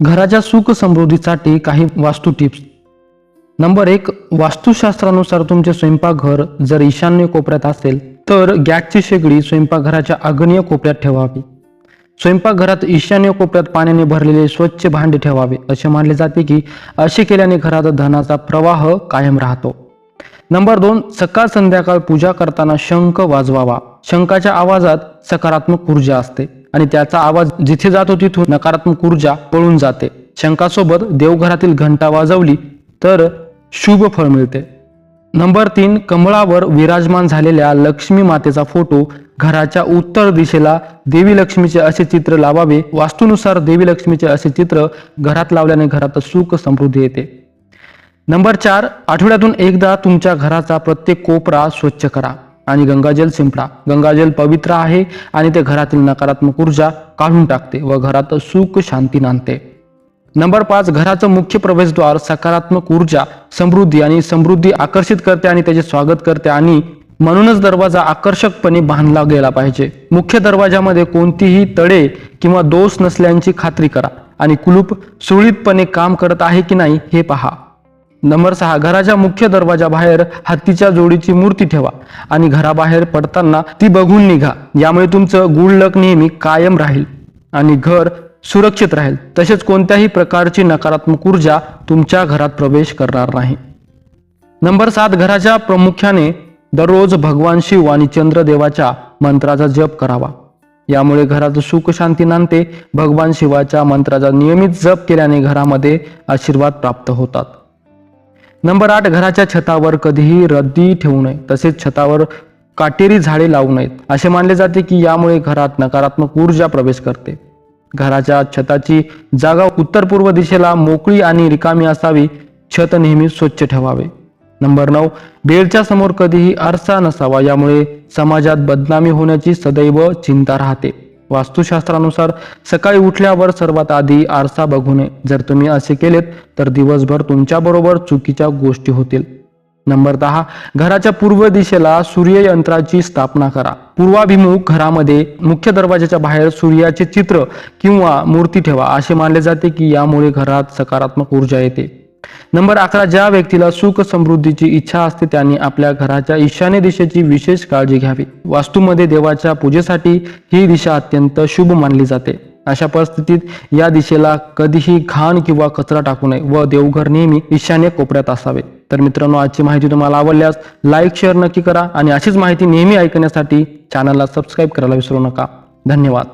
घराच्या सुख समृद्धीसाठी काही वास्तू टिप्स. नंबर एक वास्तुशास्त्रानुसार तुमचे स्वयंपाकघर जर ईशान्य कोपऱ्यात असेल तर गॅसची शेगडी स्वयंपाकघराच्या आग्नेय कोपऱ्यात ठेवावी. स्वयंपाकघरात ईशान्य कोपऱ्यात पाण्याने भरलेले स्वच्छ भांडे ठेवावे असे मानले जाते की असे केल्याने घरात धनाचा प्रवाह कायम राहतो. नंबर दोन सकाळ संध्याकाळ पूजा करताना शंख वाजवावा. शंखाच्या आवाजात सकारात्मक ऊर्जा असते. आणि त्याचा आवाज जिथे जातो तिथून नकारात्मक ऊर्जा पळून जाते. शंकासोबत देवघरातील घंटा वाजवली तर शुभ फळ मिळते. नंबर तीन कमळावर विराजमान झालेल्या लक्ष्मी मातेचा फोटो घराच्या उत्तर दिशेला देवी लक्ष्मीचे असे चित्र लावावे. वास्तूनुसार देवी लक्ष्मीचे असे चित्र घरात लावल्याने घरात सुख समृद्धी येते. नंबर चार आठवड्यातून एकदा तुमच्या घराचा प्रत्येक कोपरा स्वच्छ करा. आणि गंगाजल शिंपडा गंगाजल पवित्र आहे आणि ते घरातील नकारात्मक ऊर्जा काढून टाकते व घरात सुख शांती नांदते. नंबर पाच घराचं मुख्य प्रवेशद्वार सकारात्मक ऊर्जा समृद्धी आणि समृद्धी आकर्षित करते आणि त्याचे स्वागत करते आणि म्हणूनच दरवाजा आकर्षकपणे बांधला गेला पाहिजे. मुख्य दरवाजामध्ये कोणतीही तडे किंवा दोष नसल्याची खात्री करा आणि कुलूप सुरळीतपणे काम करत आहे की नाही हे पहा. नंबर सहा घराच्या मुख्य दरवाजाबाहेर हत्तीच्या जोडीची मूर्ती ठेवा आणि घराबाहेर पडताना ती बघून निघा. यामुळे तुमचं गुड लक नेहमी कायम राहील आणि घर सुरक्षित राहील. तसेच कोणत्याही प्रकारची नकारात्मक ऊर्जा तुमच्या घरात प्रवेश करणार नाही. नंबर सात घराच्या प्रामुख्याने दररोज भगवान शिव आणि चंद्रदेवाच्या मंत्राचा जप करावा. यामुळे घरात सुख शांती नांदते. भगवान शिवाच्या मंत्राचा नियमित जप केल्याने घरामध्ये आशीर्वाद प्राप्त होतात. नंबर आठ घराच्या छतावर कधीही रद्दी ठेवू नये तसेच छतावर काटेरी झाडे लावू नयेत. असे मानले जाते की यामुळे घरात नकारात्मक ऊर्जा प्रवेश करते. घराच्या छताची जागा उत्तर पूर्व दिशेला मोकळी आणि रिकामी असावी छत नेहमी स्वच्छ ठेवावे. नंबर नऊ बेडच्या समोर कधीही आरसा नसावा यामुळे समाजात बदनामी होण्याची सदैव चिंता राहते. वास्तुशास्त्रानुसार सकाळी उठल्यावर सर्वात आधी आरसा बघू नये जर तुम्ही असे केलेत तर दिवसभर तुमच्याबरोबर चुकीच्या गोष्टी होतील. नंबर दहा घराच्या पूर्व दिशेला सूर्ययंत्राची स्थापना करा. पूर्वाभिमुख घरामध्ये मुख्य दरवाजाच्या बाहेर सूर्याचे चित्र किंवा मूर्ती ठेवा असे मानले जाते की यामुळे घरात सकारात्मक ऊर्जा येते. नंबर अकरा ज्या व्यक्तीला सुख समृद्धीची इच्छा असते त्यांनी आपल्या घराच्या ईशान्य दिशेची विशेष काळजी घ्यावी. वास्तूमध्ये देवाच्या पूजेसाठी ही दिशा अत्यंत शुभ मानली जाते. अशा परिस्थितीत या दिशेला कधीही घाण किंवा कचरा टाकू नये व देवघर नेहमी ईशान्य कोपऱ्यात असावे. तर मित्रांनो आजची माहिती तुम्हाला आवडल्यास लाईक शेअर नक्की करा आणि अशीच माहिती नेहमी ऐकण्यासाठी चॅनलला सबस्क्राईब करायला विसरू नका. धन्यवाद.